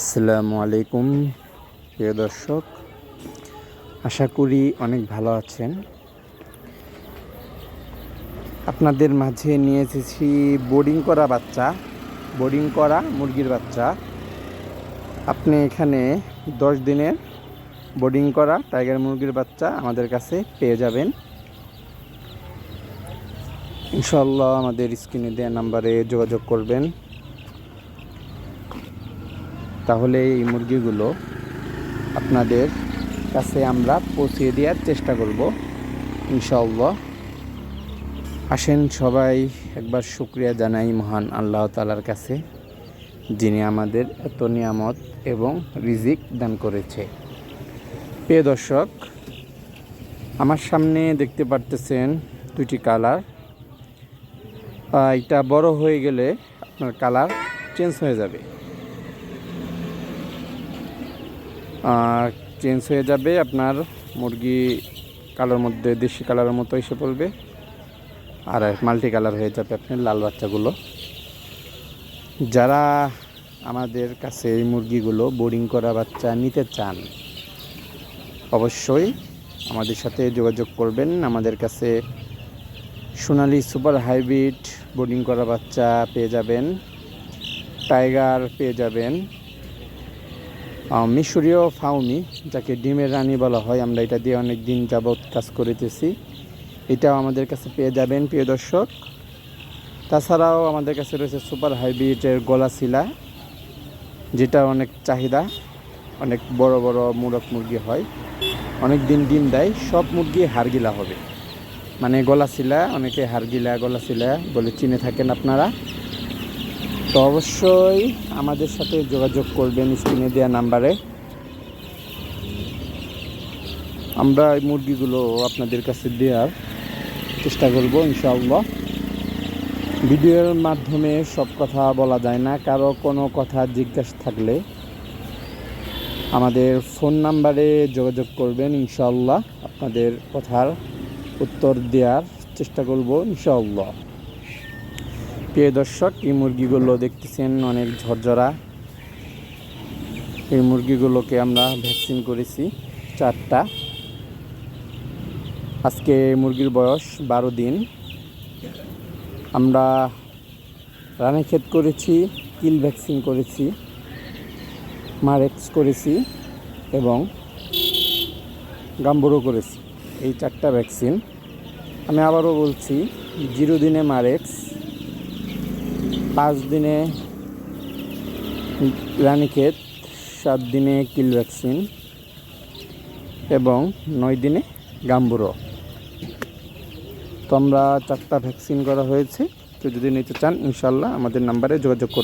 আসসালামু আলাইকুম, প্রিয় দর্শক। আশা করি অনেক ভালো আছেন। আপনাদের মাঝে নিয়ে এসেছি বোর্ডিং করা বাচ্চা বোর্ডিং করা মুরগির বাচ্চা। আপনি এখানে দশ দিনের বোর্ডিং করা টাইগার মুরগির বাচ্চা আমাদের কাছে পেয়ে যাবেন। ইনশাল্লাহ আমাদের স্ক্রিনে দেওয়া নাম্বারে যোগাযোগ করবেন। তাহলে এই মুরগিগুলো আপনাদের কাছে আমরা পৌঁছিয়ে দেওয়ার চেষ্টা করব, ইনশাআল্লাহ। আসেন সবাই, একবার শুক্রিয়া জানাই মহান আল্লাহ তালার কাছে, যিনি আমাদের এত নিয়ামত এবং রিজিক দান করেছে। প্রিয় দর্শক, আমার সামনে দেখতে পারতেছেন দুটি কালার। এটা বড় হয়ে গেলে আপনার কালার চেঞ্জ হয়ে যাবে। চেঞ্জ হয়ে যাবে, আপনার মুরগি কালার মধ্যে, দেশি কালারের মতো এসে পড়বে। আর মাল্টি কালার হয়ে যাবে আপনার লাল বাচ্চাগুলো। যারা আমাদের কাছে এই মুরগিগুলো বোর্ডিং করা বাচ্চা নিতে চান, অবশ্যই আমাদের সাথে যোগাযোগ করবেন। আমাদের কাছে সোনালি সুপার হাইব্রিড বোর্ডিং করা বাচ্চা পেয়ে যাবেন। টাইগার পেয়ে যাবেন। মিশরীয় ফাউমি যাকে ডিমের রানী বলা হয়, আমরা এটা দিয়ে অনেক দিন যাবৎ কাজ করিতেছি। এটাও আমাদের কাছে পেয়ে যাবেন, প্রিয় দর্শক। তাছাড়াও আমাদের কাছে রয়েছে সুপার হাইব্রিডের গলা শিলা, যেটা অনেক চাহিদা, অনেক বড় বড় মুরগ মুরগি হয়। অনেক দিন ডিম দেয়, সব মুরগি হারগিলা হবে। মানে গলা শিলা, অনেকে হারগিলা গলা শিলা বলে চিনে থাকেন আপনারা। তো অবশ্যই আমাদের সাথে যোগাযোগ করবেন স্ক্রিনে দেওয়া নাম্বারে। আমরা এই মুরগিগুলো আপনাদের কাছে দেওয়ার চেষ্টা করব, ইনশাআল্লাহ। ভিডিওর মাধ্যমে সব কথা বলা যায় না, কারও কোনো কথা জিজ্ঞাসা থাকলে আমাদের ফোন নাম্বারে যোগাযোগ করবেন, ইনশাআল্লাহ। আপনাদের কথার উত্তর দেওয়ার চেষ্টা করব, ইনশাআল্লাহ। প্রিয় দর্শক, এই মুরগিগুলো দেখতেছেন অনেক ঝরঝরা। এই মুরগিগুলোকে আমরা ভ্যাকসিন করেছি চারটা। আজকে মুরগির বয়স বারো দিন। আমরা রানীক্ষেত করেছি কিল ভ্যাকসিন করেছি, মারেক্স করেছি এবং গাম্বুরো করেছি। এই চারটা ভ্যাকসিন। আমি আবারও বলছি, জিরো দিনে মারেক্স পাঁচ দিনে রানীক্ষেত, সাত দিনে কিল ভ্যাকসিন এবং নয় দিনে গাম্বুরো। তো আমরা চারটা ভ্যাকসিন করা হয়েছে। কেউ যদি নিতে চান ইনশাল্লাহ আমাদের নাম্বারে যোগাযোগ করুন।